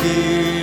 aqui.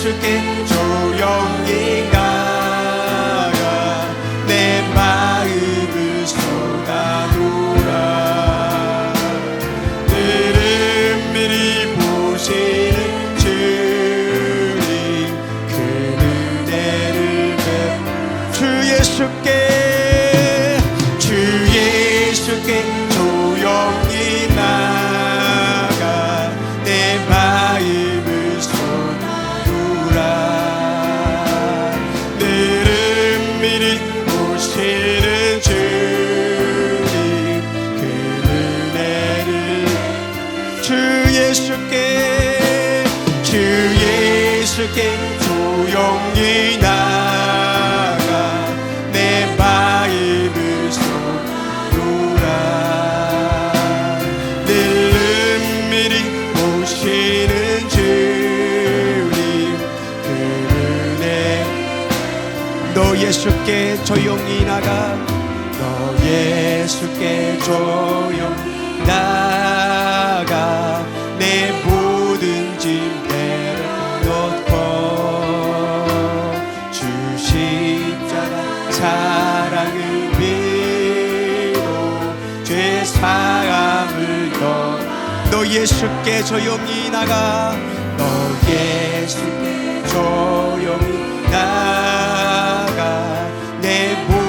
주께 주께 조용히 나가 내 마음을 속 노라. 늘 은밀히 모시는 주님 그 은혜 너 예수께 조용히 나가. 너 예수께 조용히 나가. 너 예수께 조용히 나가. 너 예수께 조용히 나가. 내 몸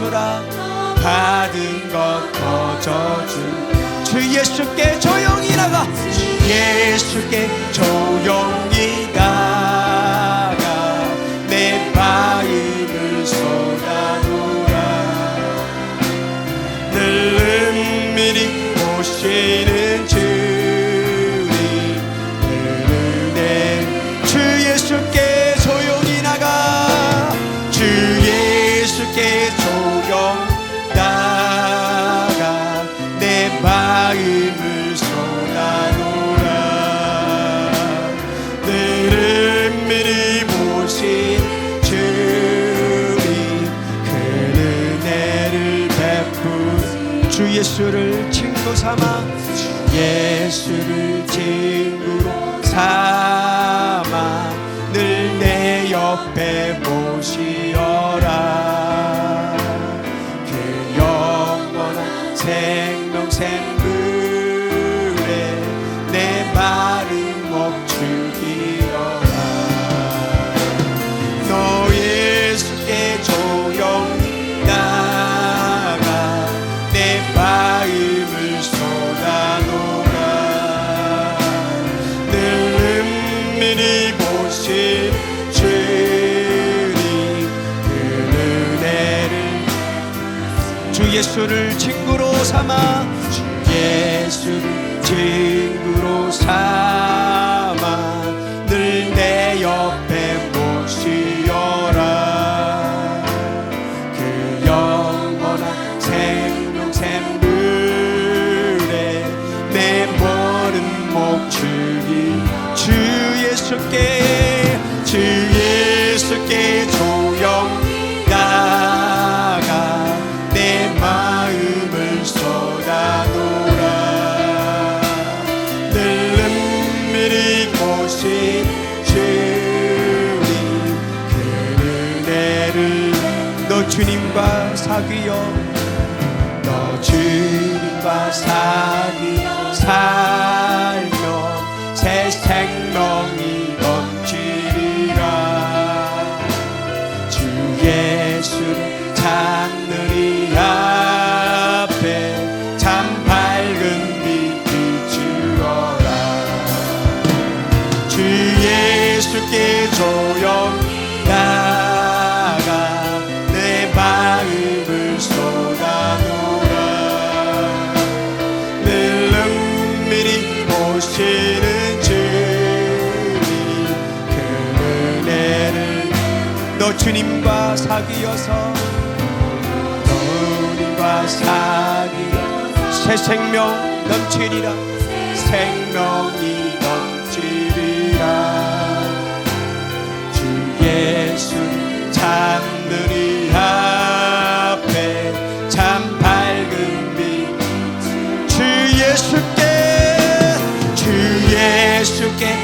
주라. 받은 것 거저 주주 예수께 조용히 나가. 주 예수께 조용히 가. 주 예수를 친구 삼아 주 예수를 친구로 삼아 늘 내 옆에 모시어라. 그 영원한 생명샘물 주 예수를 친구로 삼아 주 예수를 친구로 삼아 사귀어. 너 주님과 사귀어. 살면 새 생명 주님과 사귀어서 너 주님과 사귀어 새 생명 넘치리라. 생명이 넘치리라. 주 예수 찾는 이 앞에 참 밝은 빛 주 예수께 주 예수께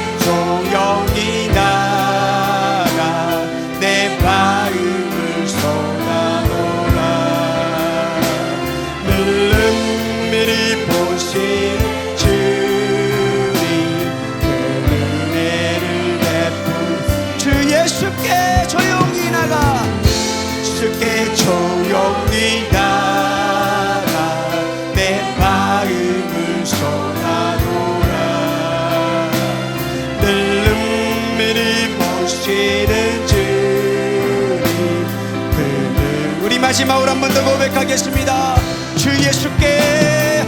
마지막으로 한번 더 고백하겠습니다. 주 예수께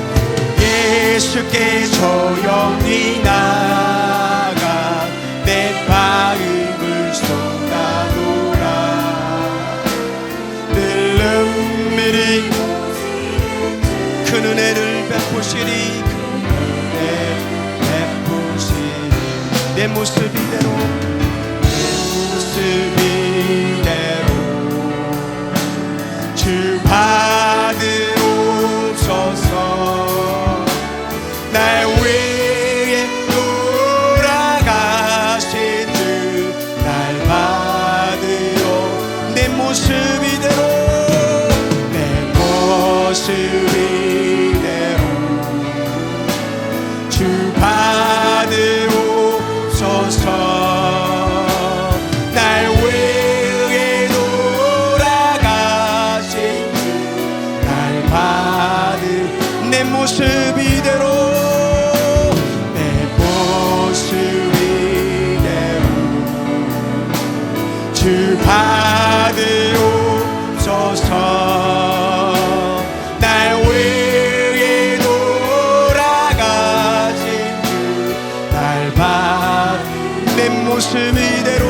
예수께 조용히 나가 내 마음을 쏟아놓아 늘 은밀히 큰 은혜를 베푸시리 큰 은혜 베푸시리. 내 모습 모습 이대로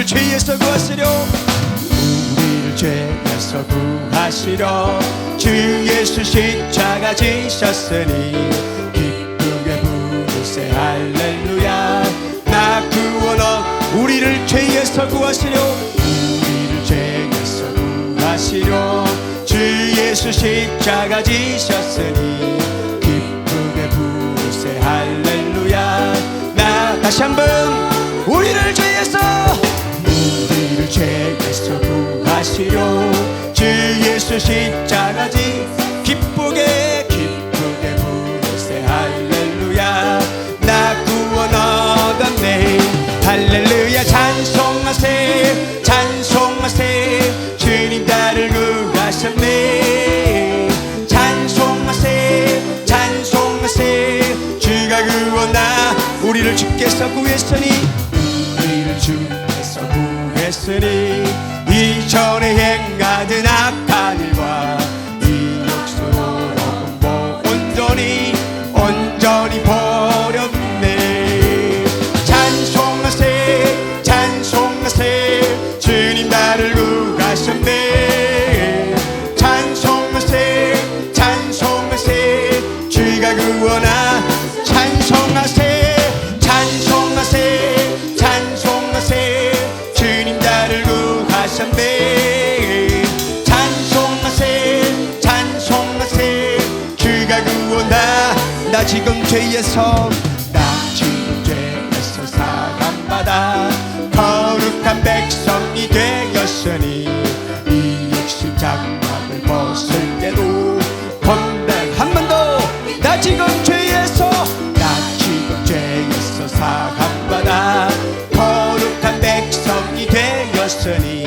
우리를 죄에서 구하시려. 우리를 죄에서 구하시려. 주 예수 십자가 지셨으니 기쁘게 부르세 할렐루야. 나 구원원 우리를 죄에서 구하시려. 우리를 죄에서 구하시려. 주 예수 십자가 지셨으니 기쁘게 부르세 할렐루야. 나 다시 한번 우리를 죄에서 우리를 죄에서 구하시려 주 예수 십자가지 기쁘게 기쁘게 부르세. 할렐루야. 나 구원 얻었네 할렐루야. 찬송하세. 찬송하세. 주님 나를 구하셨네. 찬송하세. 찬송하세. 주가 구원나 우리를 주께서 구했으니 전에 행 지금 죄에서 나 지금 죄에서 사함받아 거룩한 백성이 되었으니 이 역시 장막을 벗을 때도 건강 한번 더 나 지금 죄에서 나 지금 죄에서 사함받아 거룩한 백성이 되었으니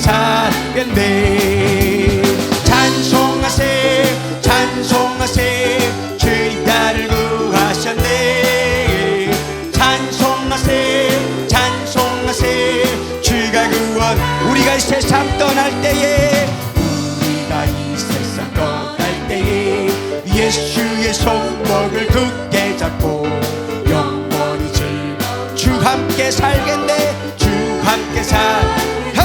살겠네. 찬송하세 찬송하세. 주님 나를 구하셨네. 찬송하세 찬송하세. 주가 구원 우리가 이 세상 떠날 때에 우리가 이 세상 떠날 때에 예수의 손목을 굳게 잡고 영원히 즐거워 주 함께 살겠네. 주 함께 살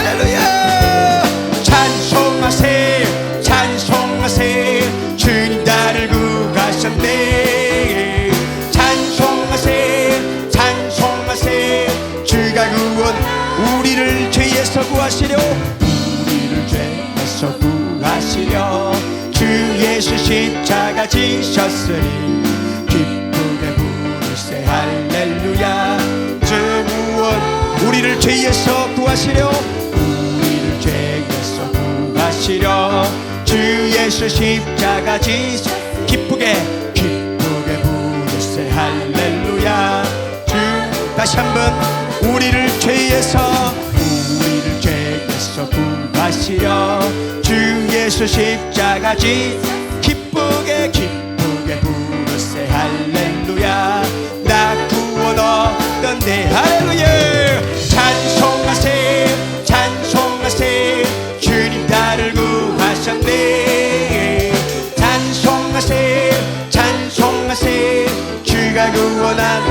할렐루야. 찬송하세 찬송하세 주님 나를 구하셨네. 찬송하세 찬송하세 주가 구원 우리를 죄에서 구하시려 우리를 죄에서 구하시려. 주 예수 십자가 지셨으니 기쁘게 부르세. 할렐루야. 주 구원 우리를 죄에서 구하시려 하시려. 주 예수 십자가 지 기쁘게 기쁘게 부르세. 할렐루야. 주 다시 한번 우리를 죄에서 우리를 죄에서 구하시려. 주 예수 십자가 지 기쁘게 기쁘게 부르세. 할렐루야. 나 구원 얻었네 할렐루야 찬 주가 구원한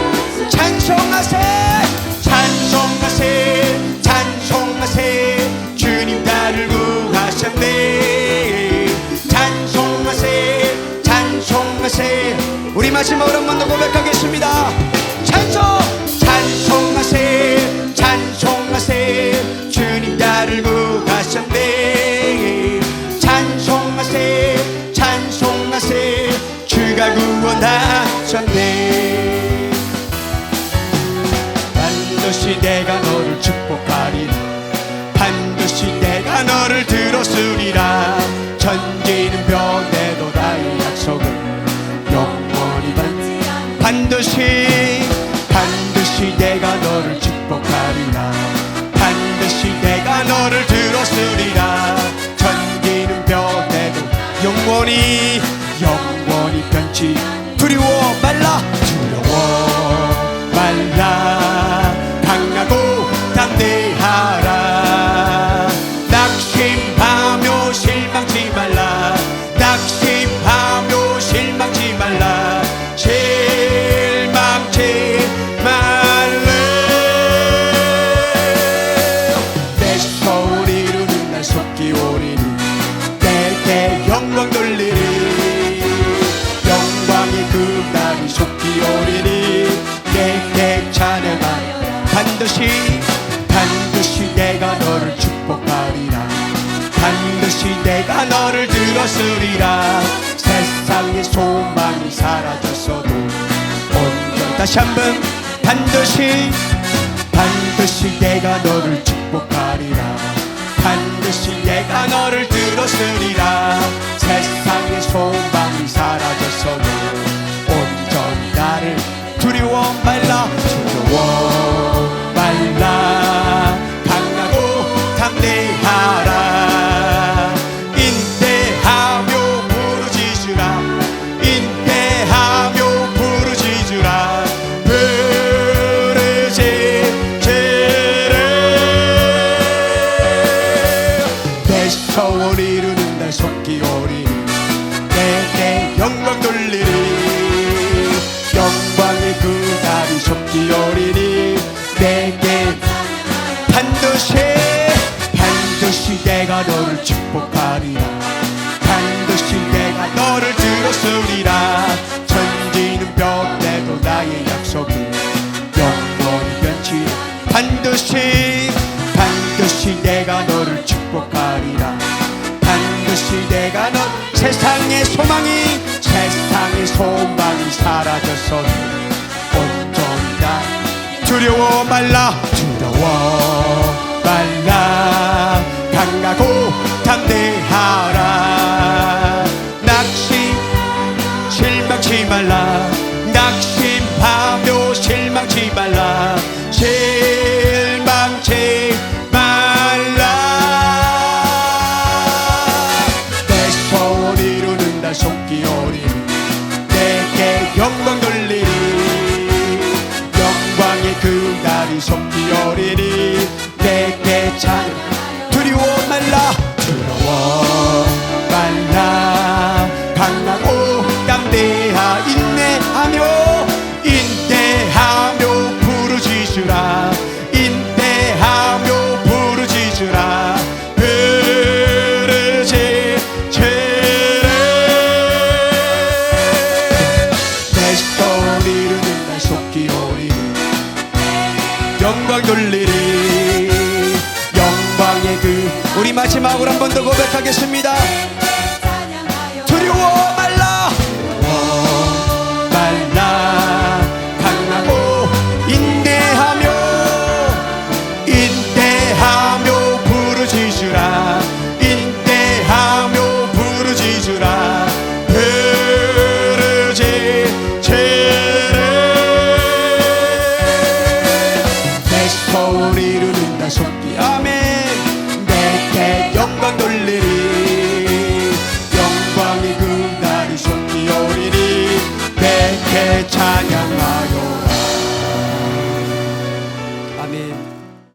찬송하세 찬송하세 찬송하세. 주님 나를 구하셨네. 찬송하세 찬송하세. 우리 마지막으로 한 번 더 고백하겠습니다. 찬송 거스리라 세상의 소망이 사라졌어도 온전히 다시 한번 반드시 반드시 내가 너를 축복하리라. 반드시 내가 너를 들었으리라. 세상의 소망이 사라졌어도 온전히 나를 두려워 말라. 두려워 시대가 넌 세상의 소망이 세상의 소망이 사라졌어 어쩐다. 두려워 말라 두려워 말라. 강하고 담대하라. 성기 어린이 계십니다.